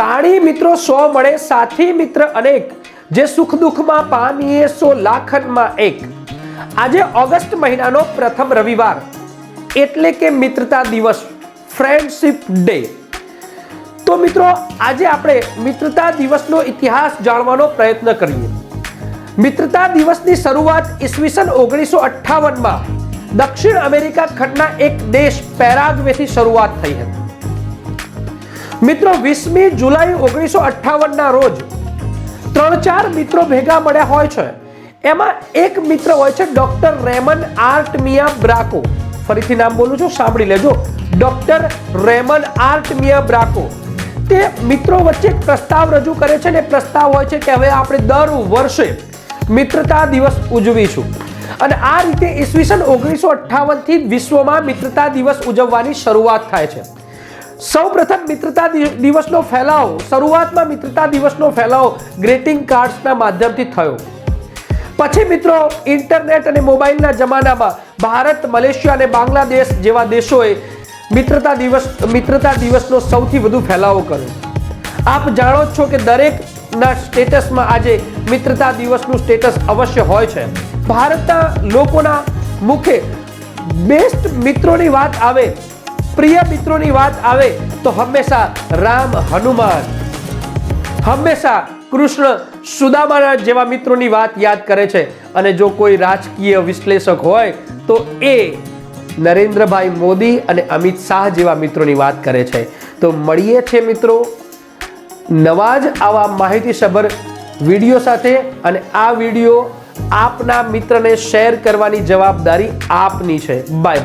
તાણી મિત્રો સો મળે, સાથી મિત્ર અનેક. જે સુખ દુઃખમાં પામીએ સો લાખનમાં એક. આજે ઓગસ્ટ મહિનાનો પ્રથમ રવિવાર. એટલે કે મિત્રતા દિવસ, ફ્રેન્ડશિપ ડે. તો મિત્રો, આજે આપણે મિત્રતા દિવસનો ઇતિહાસ જાણવાનો પ્રયત્ન કરીએ. મિત્રતા દિવસની શરૂઆત ઈસવીસન ઓગણીસો અઠ્ઠાવનમાં દક્ષિણ અમેરિકા ખંડના એક દેશ પેરાગ્વેથી શરૂઆત થઈ હતી. મિત્રો, વીસમી જુલાઈ ઓગણીસો અઠ્ઠાવનના રોજ ત્રણ ચાર મિત્રો ભેગા મળ્યા હોય છે. એમાં એક મિત્ર હોય છે ડોક્ટર રેમન આર્ટમિયા બ્રાકો. ફરીથી નામ બોલું છું, સાંભળી લેજો. Doctor Ramon Artemia Braco. તે મિત્રો વચ્ચે પ્રસ્તાવ રજૂ કરે છે ને પ્રસ્તાવ હોય છે કે હવે આપણે દર વર્ષે મિત્રતા દિવસ ઉજવીશું. અને આ રીતે ઈસવીસન ઓગણીસો અઠ્ઠાવનથી વિશ્વમાં મિત્રતા દિવસ ઉજવવાની શરૂઆત થાય છે. સૌ પ્રથમ મિત્રતા દિવસનો ફેલાવો. શરૂઆતમાં મિત્રતા દિવસનો ફેલાવો ગ્રીટિંગ કાર્ડ્સના માધ્યમથી થયો. પછી મિત્રો, ઇન્ટરનેટ અને મોબાઈલના જમાનામાં ભારત, મલેશિયા અને બાંગ્લાદેશ જેવા દેશોએ મિત્રતા દિવસ મિત્રતા દિવસનો સૌથી વધુ ફેલાવો કર્યો. આપ જાણો છો કે દરેકના સ્ટેટસમાં આજે મિત્રતા દિવસનું સ્ટેટસ અવશ્ય હોય છે. ભારતના લોકોના મુખે બેસ્ટ મિત્રોની વાત આવે પ્રિય મિત્રોની વાત આવે તો હંમેશા રામ હનુમાન, હંમેશા કૃષ્ણ સુદામાના જેવા મિત્રોની વાત યાદ કરે છે. અને જો કોઈ રાજકીય વિશ્લેષક હોય તો એ નરેન્દ્રભાઈ મોદી અને અમિત શાહ જેવા મિત્રોની વાત કરે છે. તો મળીએ છે મિત્રો નવા જ આવા માહિતીસભર વીડિયો સાથે અને આ વીડિયો આપના મિત્રને શેર કરવાની જવાબદારી આપની છે. Bye bye.